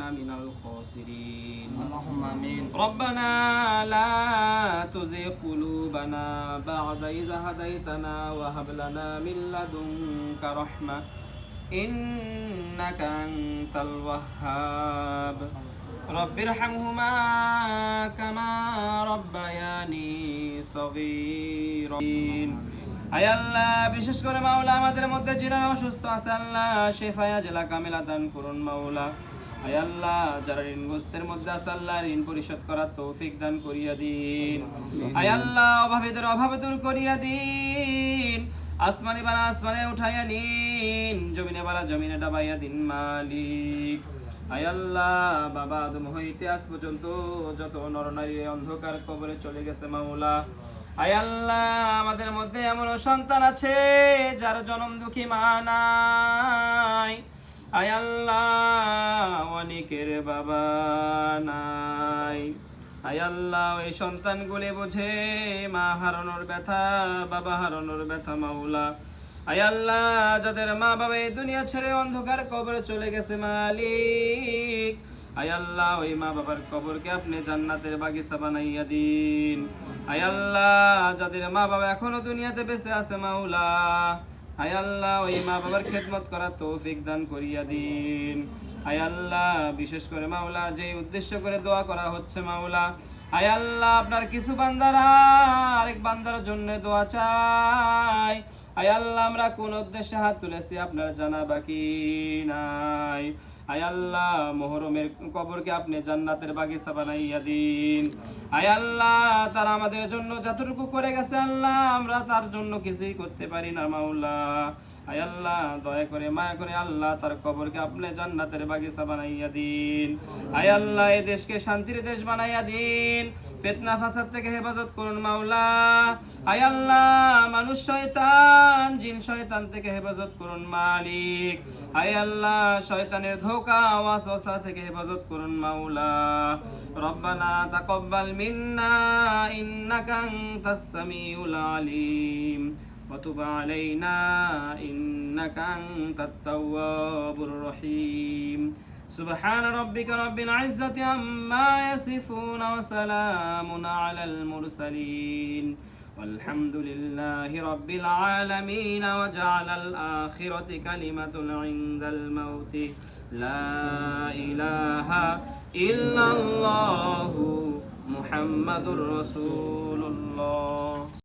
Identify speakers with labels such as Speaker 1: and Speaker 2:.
Speaker 1: الخاسرين
Speaker 2: اللهم آمين
Speaker 1: ربنا لا تزغ قلوبنا بعد إذ هديتنا وهب لنا من لدنك رحمة إنك أنت الوهاب رب ارحمهما كما ربياني صغيرا আয় আল্লাহ বিশেষ করে মাওলা আমাদের মধ্যে যারা অসুস্থ আছে আল্লাহ শেফায়া জেলা কামেলা দান করুন মাওলা আয় আল্লাহ যারা ঋণগ্রস্তের মধ্যে আছে আল্লাহ ঋণ পরিশোধ করার তৌফিক দান করিয়া দিন। আয় আল্লাহ অভাবীদের অভাব দূর করিয়া দিন। আসমানি বানা আসমানে উঠাইয়া নিন জমিনে বানা জমিনে ডাবাইয়া দিন মালিক। আয় আল্লাহ বাবা আদম হইতে আজ পর্যন্ত যত নরনারী অন্ধকার কবরে চলে গেছে মাওলা। আয় আল্লাহ আমাদের মধ্যে এমন সন্তান আছে যার জনম দুঃখী মা নাই। আয় আল্লাহ অনেকের বাবা নাই। আয় আল্লাহ, ওই সন্তানগুলি বোঝে, মা হারানোর ব্যথা, বাবা হারানোর ব্যথা মাওলা। আয় আল্লাহ, যাদের মা বাবা এই দুনিয়া ছেড়ে অন্ধকার কবরে চলে গেছে মালিক। আয় আল্লাহ, ওই মা বাবার কবরকে আপনি জান্নাতের বাগিচা বানাইয়া দিন। আয় আল্লাহ, যাদের মা বাবা এখনও দুনিয়াতে বেঁচে আছে মাওলা। আয় আল্লাহ ওই মা বাবার খেদমত করার তৌফিক দান করিয়া দিন। আয় আল্লাহ, বিশেষ করে মাওলা উদ্দেশ্য করে দোয়া করা হচ্ছে মাওলা। আয় আল্লাহ, আপনার কিছু বান্দারা আরেক বান্দার জন্য দোয়া চাই আয় আল্লাহ, আমরা কোন উদ্দেশ্যে হাত তুলেছি আপনার জানা বাকি নাই। আয় আল্লাহ, মোহরমের কবরকে আপনি জান্নাতের বাগিচা বানাইয়া দিন। আয় আল্লাহ, তারা আমাদের জন্য যতটুকু করে গেছে আল্লাহ, আমরা তার জন্য কিছুই করতে পারি না মাওলা। আয় আল্লাহ, দয়া করে, মায়া করে আল্লাহ, তার কবরকে আপনি জান্নাতের বাগিচা বানাইয়া দিন। আয় আল্লাহ, এই দেশকে শান্তির দেশ বানাইয়া দিন। ফেতনা, ফাসাদ থেকে হেফাজত করুন মাওলা। আয় আল্লাহ, মানুষ শয়তান, জিন শয়তান থেকে হেফাজত করুন মালিক। আয় আল্লাহ, শয়তানের ধোকা ওয়াসওয়াসা থেকে হেফাজত করুন মাওলা। রব্বানা তাকাব্বাল মিন্না, ইন্নাকা আনতাস সামিউল আলিম। وتب علينا إنك أنت التواب الرحيم. سبحان ربك رب العزة عما يصفون وسلام على المرسلين. والحمد لله رب العالمين. وجعل الآخرة كلمة عند الموت. لا إله إلا الله محمد رسول الله.